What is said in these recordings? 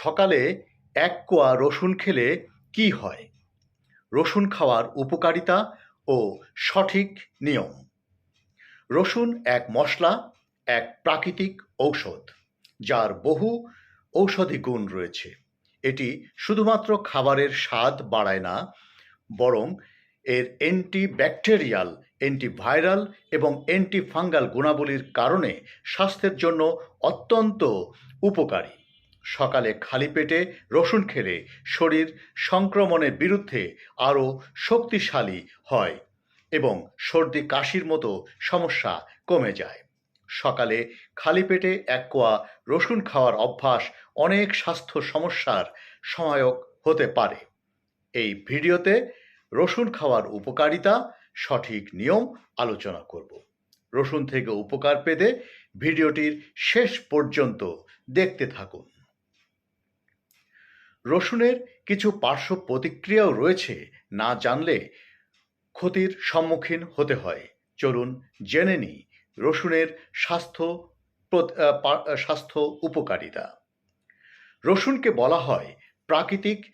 সকালে এক কোয়া রসুন খেলে কি হয়? রসুন খাওয়ার উপকারিতা ও সঠিক নিয়ম। রসুন এক মশলা, এক প্রাকৃতিক ঔষধ, যার বহু ঔষধি গুণ রয়েছে। এটি শুধুমাত্র খাবারের স্বাদ বাড়ায় না, বরং এর অ্যান্টিব্যাকটেরিয়াল, অ্যান্টিভাইরাল এবং অ্যান্টিফাঙ্গাল গুণাবলীর কারণে স্বাস্থ্যের জন্য অত্যন্ত উপকারী। সকালে খালি পেটে রসুন খেলে শরীর সংক্রমণের বিরুদ্ধে আরও শক্তিশালী হয় এবং সর্দি কাশির মতো সমস্যা কমে যায়। সকালে খালি পেটে এক কোয়া রসুন খাওয়ার অভ্যাস অনেক স্বাস্থ্য সমস্যার সহায়ক হতে পারে। এই ভিডিওতে রসুন খাওয়ার উপকারিতা, সঠিক নিয়ম আলোচনা করব। রসুন থেকে উপকার পেতে ভিডিওটির শেষ পর্যন্ত দেখতে থাকুন। রসুনের কিছু পার্শ্ব প্রতিক্রিয়াও রয়েছে, না জানলে ক্ষতির সম্মুখীন হতে হয়। চলুন জেনে নিই রসুনের স্বাস্থ্য স্বাস্থ্য উপকারিতা। রসুনকে বলা হয় প্রাকৃতিক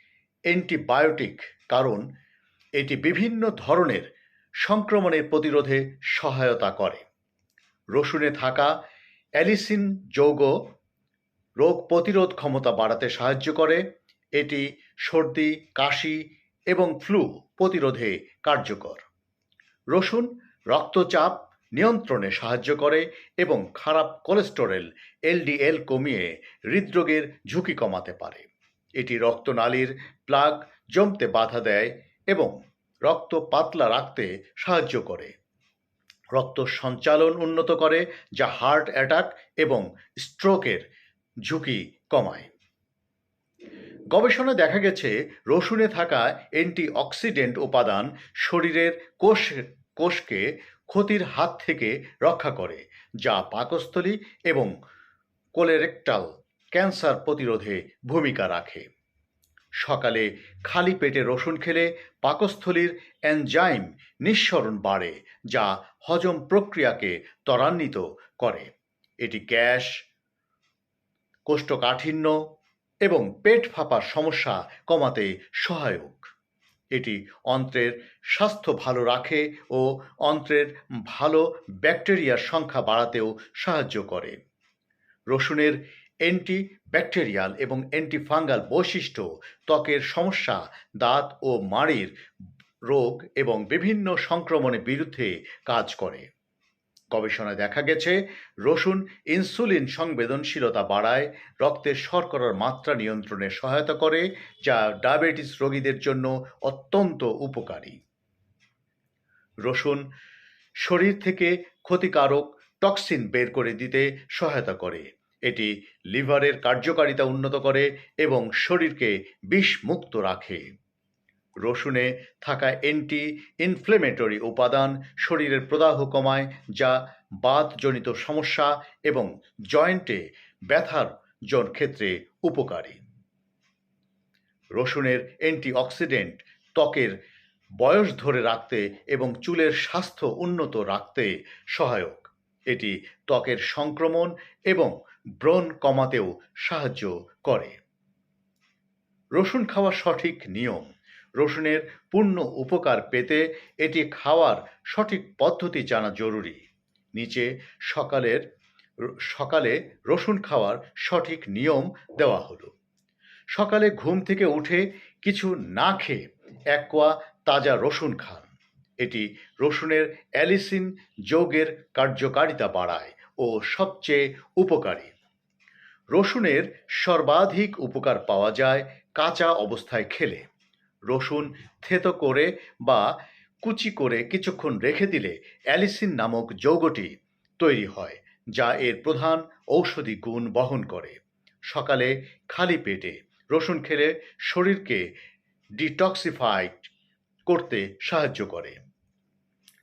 অ্যান্টিবায়োটিক কারণ এটি বিভিন্ন ধরনের সংক্রমণের প্রতিরোধে সহায়তা করে। রসুনে থাকা অ্যালিসিন যৌগ রোগ প্রতিরোধ ক্ষমতা বাড়াতে সাহায্য করে এটি সর্দি, কাশি এবং ফ্লু প্রতিরোধে কার্যকর। রসুন রক্তচাপ নিয়ন্ত্রণে সাহায্য করে এবং খারাপ কোলেস্টেরল, এলডিএল কমিয়ে হৃদরোগের ঝুঁকি কমাতে পারে। এটি রক্তনালীর প্লাগ জমতে বাধা দেয় এবং রক্ত পাতলা রাখতে সাহায্য করে। রক্ত সঞ্চালন উন্নত করে, যা হার্ট অ্যাটাক এবং স্ট্রোকের ঝুঁকি কমায়। গবেষণায় দেখা গেছে, রসুনে থাকা অ্যান্টিঅক্সিডেন্ট উপাদান শরীরের কোষ, কোষকে ক্ষতির হাত থেকে রক্ষা করে, যা পাকস্থলী এবং কোলেরেক্টাল ক্যান্সার প্রতিরোধে ভূমিকা রাখে। সকালে খালি পেটে রসুন খেলে পাকস্থলীর এনজাইম নিঃসরণ বাড়ে, যা হজম প্রক্রিয়াকে ত্বরান্বিত করে। এটি গ্যাস, কোষ্ঠকাঠিন্য এবং পেট ফাঁপার সমস্যা কমাতে সহায়ক। এটি অন্ত্রের স্বাস্থ্য ভালো রাখে ও অন্ত্রের ভালো ব্যাকটেরিয়ার সংখ্যা বাড়াতেও সাহায্য করে। রসুনের অ্যান্টি ব্যাকটেরিয়াল এবং অ্যান্টিফাঙ্গাল বৈশিষ্ট্য, ত্বকের সমস্যা, দাঁত ও মাড়ির রোগ এবং বিভিন্ন সংক্রমণের বিরুদ্ধে কাজ করে। গবেষণায় দেখা গেছে, রসুন ইনসুলিন সংবেদনশীলতা বাড়ায় রক্তের শর্করার মাত্রা নিয়ন্ত্রণে সহায়তা করে, যা ডায়াবেটিস রোগীদের জন্য অত্যন্ত উপকারী। রসুন শরীর থেকে ক্ষতিকারক টক্সিন বের করে দিতে সহায়তা করে। এটি লিভারের কার্যকারিতা উন্নত করে এবং শরীরকে বিষমুক্ত রাখে। রসুনে থাকা অ্যান্টি ইনফ্লেমেটরি উপাদান শরীরের প্রদাহ কমায়, যা বাতজনিত সমস্যা এবং জয়েন্টে ব্যথার জন ক্ষেত্রে উপকারী। রসুনের অ্যান্টিঅক্সিডেন্ট ত্বকের বয়স ধরে রাখতে এবং চুলের স্বাস্থ্য উন্নত রাখতে সহায়ক। এটি ত্বকের সংক্রমণ এবং ব্রণ কমাতেও সাহায্য করে। রসুন খাওয়ার সঠিক নিয়ম রসুনের পূর্ণ উপকার পেতে এটি খাওয়ার সঠিক পদ্ধতি জানা জরুরি। নিচে সকালের সকালে রসুন খাওয়ার সঠিক নিয়ম দেওয়া হলো। সকালে ঘুম থেকে উঠে কিছু না খেয়ে এক কোয়া তাজা রসুন খান। এটি রসুনের অ্যালিসিন যৌগের কার্যকারিতা বাড়ায় ও সবচেয়ে উপকারী। রসুনের সর্বাধিক উপকার পাওয়া যায় কাঁচা অবস্থায় খেলে। রসুন থেতো করে বা কুচি করে কিছুক্ষণ রেখে দিলে অ্যালিসিন নামক যৌগটি তৈরি হয়, যা এর প্রধান ঔষধি গুণ বহন করে। সকালে খালি পেটে রসুন খেলে শরীরকে ডিটক্সিফাইড করতে সাহায্য করে।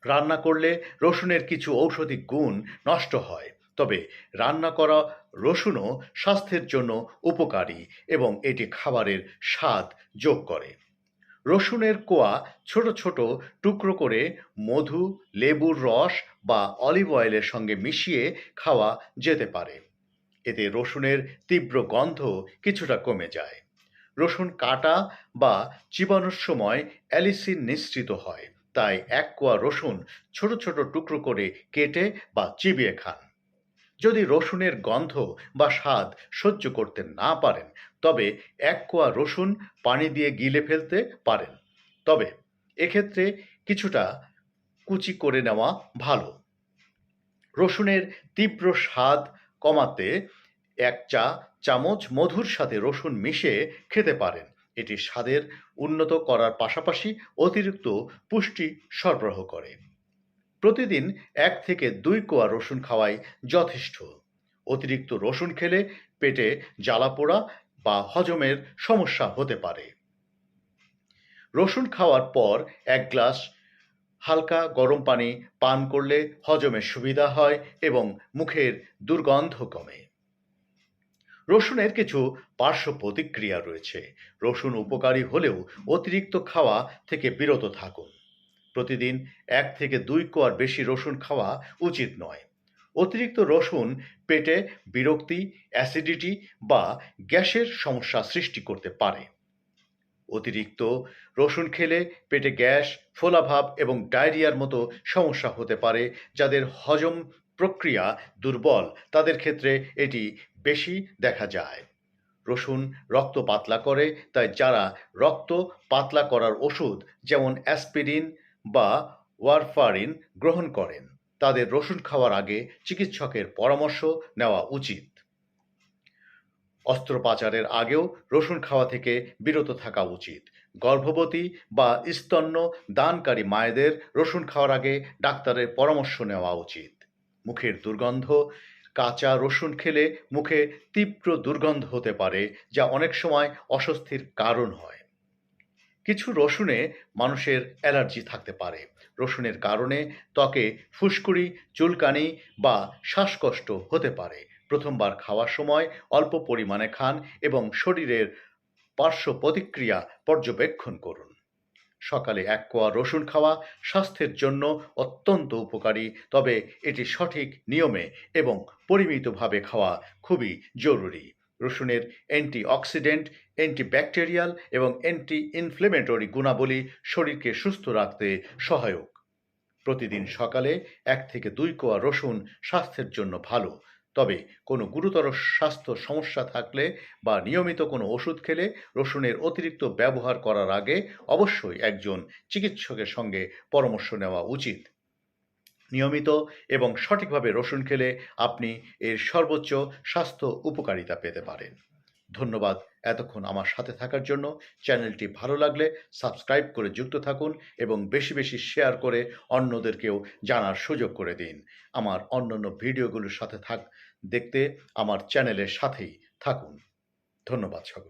রান্না করলে রসুনের কিছু ঔষধি গুণ নষ্ট হয়, তবে রান্না করা রসুনও স্বাস্থ্যের জন্য উপকারী এবং এটি খাবারের স্বাদ যোগ করে। রসুনের কোয়া ছোট ছোট টুকরো করে মধু, লেবুর রস বা অলিভ অয়েলের সঙ্গে মিশিয়ে খাওয়া যেতে পারে। এতে রসুনের তীব্র গন্ধ কিছুটা কমে যায়। রসুন কাটা বা চিবানোর সময় অ্যালিসিন নিঃসৃত হয়, তাই এক কোয়া রসুন ছোট ছোট টুকরো করে কেটে বা চিবিয়ে খান। যদি রসুনের গন্ধ বা স্বাদ সহ্য করতে না পারেন, তবে এক কোয়া রসুন পানি দিয়ে গিলে ফেলতে পারেন। তবে এক্ষেত্রে কিছুটা কুচি করে নেওয়া ভালো। রসুনের তীব্র স্বাদ কমাতে এক চা চামচ মধুর সাথে রসুন মিশিয়ে খেতে পারেন। এটি স্বাদের উন্নত করার পাশাপাশি অতিরিক্ত পুষ্টি সরবরাহ করে। প্রতিদিন এক থেকে দুই কোয়া রসুন খাওয়াই যথেষ্ট। অতিরিক্ত রসুন খেলে পেটে জ্বালাপোড়া বা হজমের সমস্যা হতে পারে। রসুন খাওয়ার পর এক গ্লাস হালকা গরম পানি পান করলে হজমের সুবিধা হয় এবং মুখের দুর্গন্ধ কমে। রসুনের কিছু পার্শ্ব প্রতিক্রিয়া রয়েছে। রসুন উপকারী হলেও অতিরিক্ত খাওয়া থেকে বিরত থাকুন। প্রতিদিন এক থেকে দুই কোয়ার বেশি রসুন খাওয়া উচিত নয়। অতিরিক্ত রসুন পেটে বিরক্তি, অ্যাসিডিটি বা গ্যাসের সমস্যা সৃষ্টি করতে পারে। অতিরিক্ত রসুন খেলে পেটে গ্যাস, ফোলাভাব এবং ডায়রিয়ার মতো সমস্যা হতে পারে, যাদের হজম প্রক্রিয়া দুর্বল। তাদের ক্ষেত্রে এটি বেশি দেখা যায়। রসুন রক্ত পাতলা করে, তাই যারা রক্ত পাতলা করার ওষুধ, যেমন অ্যাসপিরিন বা ওয়ারফারিন গ্রহণ করেন। তাদের রসুন খাওয়ার আগে চিকিৎসকের পরামর্শ নেওয়া উচিত। অস্ত্রোপাচারের আগেও রসুন খাওয়া থেকে বিরত থাকা উচিত। গর্ভবতী বা স্তন্য দানকারী মায়েদের রসুন খাওয়ার আগে ডাক্তারের পরামর্শ নেওয়া উচিত। মুখের দুর্গন্ধ, কাঁচা রসুন খেলে মুখে তীব্র দুর্গন্ধ হতে পারে, যা অনেক সময় অস্বস্তির কারণ হয়। কিছু রসুনে মানুষের অ্যালার্জি থাকতে পারে। রসুনের কারণে ত্বকে ফুসকুড়ি, চুলকানি বা শ্বাসকষ্ট হতে পারে। প্রথমবার খাওয়ার সময় অল্প পরিমাণে খান এবং শরীরের পার্শ্ব প্রতিক্রিয়া পর্যবেক্ষণ করুন। সকালে এক কোয়া রসুন খাওয়া স্বাস্থ্যের জন্য অত্যন্ত উপকারী, তবে এটি সঠিক নিয়মে এবং পরিমিতভাবে খাওয়া খুবই জরুরি। রসুনের অ্যান্টি অক্সিডেন্ট অ্যান্টিব্যাকটেরিয়াল এবং অ্যান্টি ইনফ্লেমেটরি গুণাবলী শরীরকে সুস্থ রাখতে সহায়ক। প্রতিদিন সকালে এক থেকে দুই কোয়া রসুন স্বাস্থ্যের জন্য ভালো। তবে কোনো গুরুতর স্বাস্থ্য সমস্যা থাকলে বা নিয়মিত কোনো ওষুধ খেলে রসুনের অতিরিক্ত ব্যবহার করার আগে অবশ্যই একজন চিকিৎসকের সঙ্গে পরামর্শ নেওয়া উচিত। নিয়মিত এবং সঠিকভাবে রসুন খেলে আপনি এর সর্বোচ্চ স্বাস্থ্য উপকারিতা পেতে পারেন। ধন্যবাদ এতক্ষণ আমার সাথে থাকার জন্য। চ্যানেলটি ভালো লাগলে সাবস্ক্রাইব করে যুক্ত থাকুন এবং বেশি বেশি শেয়ার করে অন্যদেরকেও জানার সুযোগ করে দিন। আমার অন্যান্য ভিডিওগুলোর সাথে থাক, দেখতে আমার চ্যানেলের সাথেই থাকুন। ধন্যবাদ সকল